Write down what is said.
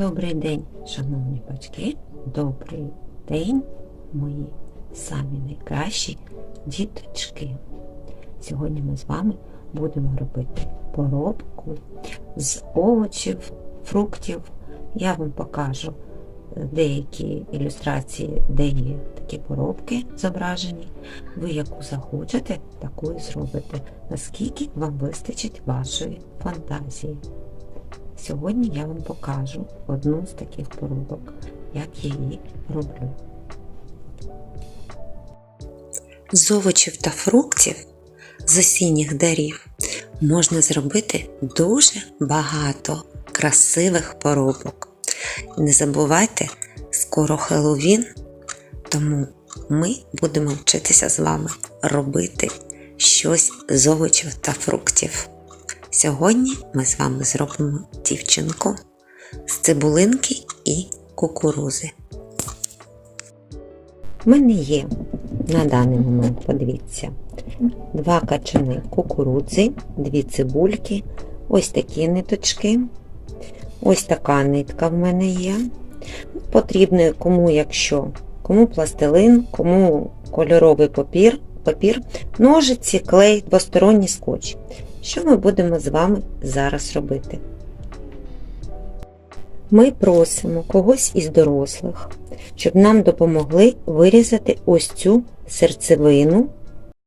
Добрий день, шановні батьки, добрий день, мої самі найкращі діточки. Сьогодні ми з вами будемо робити поробку з овочів, фруктів. Я вам покажу деякі ілюстрації, де є такі поробки зображені. Ви яку захочете, таку і зробите, наскільки вам вистачить вашої фантазії. Сьогодні я вам покажу одну з таких поробок, як її роблю. З овочів та фруктів з осінніх дарів можна зробити дуже багато красивих поробок. Не забувайте, скоро Хеллоуін, тому ми будемо вчитися з вами робити щось з овочів та фруктів. Сьогодні ми з вами зробимо дівчинку з цибулинки і кукурузи. У мене є на даний момент, подивіться, два качани кукурудзи, дві цибульки, ось такі ниточки, ось така нитка в мене є. Потрібно кому, якщо, кому пластилин, кому кольоровий папір, папір, ножиці, клей, двосторонній скотч. Що ми будемо з вами зараз робити? Ми просимо когось із дорослих, щоб нам допомогли вирізати ось цю серцевину